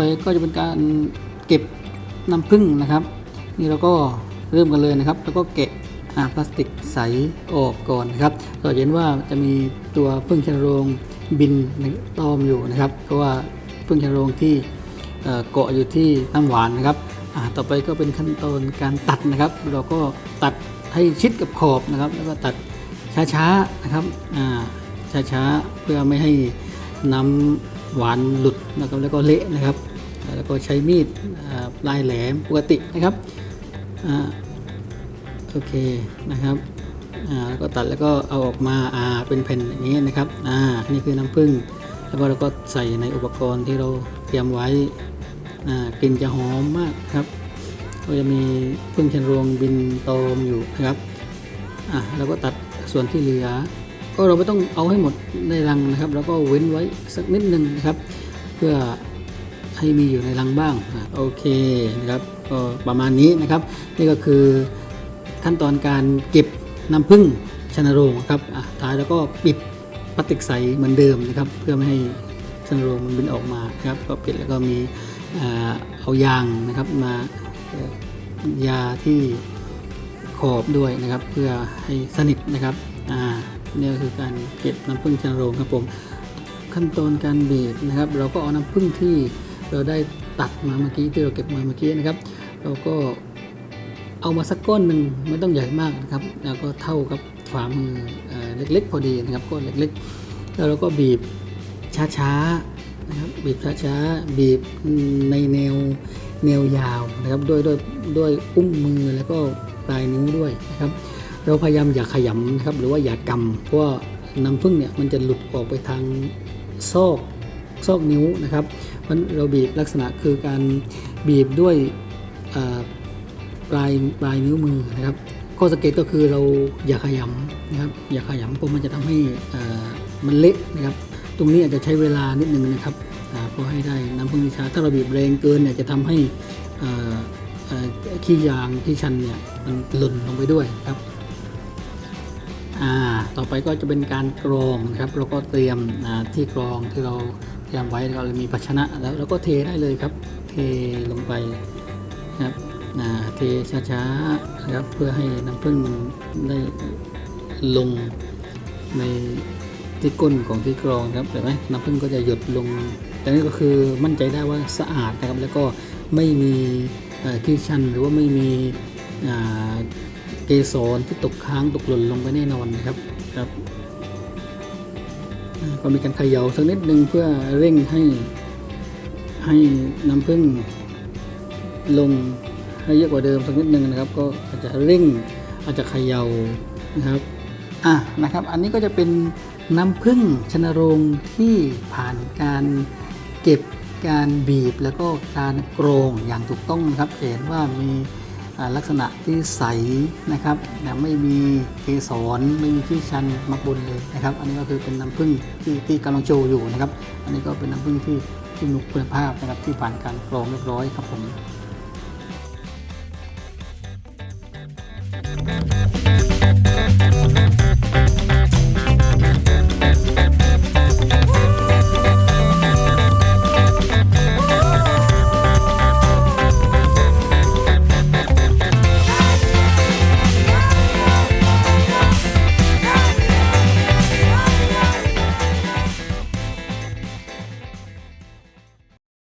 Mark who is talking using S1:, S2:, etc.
S1: ไปก็จะเป็นการเก็บน้ำผึ้งนะครับ นี่เราก็เริ่มกันเลยนะครับ แล้วก็แกะอ่าพลาสติกใสออกก่อนนะครับก็จะเห็นว่าจะมีตัวผึ้งชนโรงบินในตอมอยู่นะครับ เพราะว่าผึ้งชนโรงที่เกาะอยู่ที่น้ำหวานนะครับต่อไปก็เป็นขั้นตอนการตัดนะครับ เราก็ตัดให้ชิดกับขอบนะครับ แล้วก็ตัดช้าๆนะครับช้าๆเพื่อไม่ให้น้ำหวานหลุดนะครับแล้วก็เละนะครับ แล้วก็ใช้มีดปลายแหลมปกตินะครับอโอเคนะครับแล้วก็ตัดแล้วก็เอาออกมาเป็นแผ่นอย่างนี้นะครับอ่านี่คือน้ำผึ้งแล้วก็เราก็ใส่ในอุปกรณ์ที่เราเตรียมไว้กลิ่นจะหอมมากครับก็จะมีผึ้งชนโรงบินตอมอยู่นะครับอะแล้วก็ตัดส่วนที่เหลือ ก็เราไม่ต้องเอาให้หมดในรังนะครับ แล้วก็เว้นไว้สักนิดนึงนะครับ เพื่อ ให้มีอยู่ในรังบ้างโอเคนะครับก็ประมาณนี้นะครับ นี่ก็คือขั้นตอนการเก็บน้ำผึ้งชนโรงครับท้ายแล้วก็ปิดพลาสติกใสเหมือนเดิมนะครับ เพื่อไม่ให้ชนโรงมันบินออกมาครับก็ปิดแล้วก็มีเอายางนะครับมายาที่ขอบด้วยนะครับ เพื่อให้สนิทนะครับอ่านี่ก็คือการเก็บน้ำผึ้งชนโรงครับผมขั้นตอนการบีบนะครับ เราก็เอาน้ำผึ้งที่ เราได้ตัดมาเมื่อกี้ที่เราเก็บมาเมื่อกี้นะครับ เราก็เอามาสักก้อนหนึ่งไม่ต้องใหญ่มากนะครับ แล้วก็เท่ากับฝ่ามือเล็กๆ พอดีนะครับก้อนเล็กๆ แล้วเราก็บีบช้าๆนะครับบีบช้าๆบีบในแนวแนวยาวนะครับด้วยด้วยด้วยอุ้งมือแล้วก็ปลายนิ้วด้วยนะครับ เราพยายามอย่าขยำนะครับหรือว่าอย่ากำเพราะน้ำผึ้งเนี่ยมันจะหลุดออกไปทางซอก ซอกนิ้วนะครับเพราะฉะนั้นเราบีบลักษณะคือการบีบด้วยปลายปลายนิ้วมือนะครับ ข้อสังเกตก็คือเราอย่าขยำนะครับ อย่าขยำเพราะมันจะทำให้มันเละนะครับ ตรงนี้อาจจะใช้เวลานิดนึงนะครับเพื่อให้ได้น้ำผึ้งช้าถ้าเราบีบแรงเกินเนี่ยจะทำให้ขี้ยางที่ชันเนี่ยมันหล่นลงไปด้วยครับต่อไปก็จะเป็นการกรองนะครับ เราก็เตรียมที่กรองที่เรา เตรียมไว้เราเลยมีภาชนะแล้วเราก็เทได้เลยครับ เทลงไปนะครับเทช้าๆนะครับเพื่อให้น้ำผึ้งมันได้ลงในที่ก้นของที่กรองครับเห็นไหมน้ำผึ้งก็จะหยดลง แต่นี่ก็คือมั่นใจได้ว่าสะอาดนะครับ แล้วก็ไม่มีขี้ชันหรือว่าไม่มีเกสรที่ตกค้างตกหล่นลงไปแน่นอนนะครับครับ ก็มีการเขย่าสักนิดนึงเพื่อเร่งให้ให้น้ำผึ้งลงให้เยอะกว่าเดิมสักนิดนึงนะครับ ก็อาจจะเร่งอาจจะเขย่านะครับอะนะครับ อันนี้ก็จะเป็นน้ำผึ้งชนโรงที่ผ่านการเก็บการบีบแล้วก็การกรองอย่างถูกต้องนะครับเห็นว่ามี ลักษณะที่ใสนะครับแนะไม่มีเกสรไม่มีที่ชันมาบนเลยนะครับ อันนี้ก็คือเป็นน้ำผึ้งที่ที่กำลังโชว์อยู่นะครับ อันนี้ก็เป็นน้ำผึ้งที่ที่มีคุณภาพนะครับที่ผ่านการกรองเรียบร้อยครับผม Thank.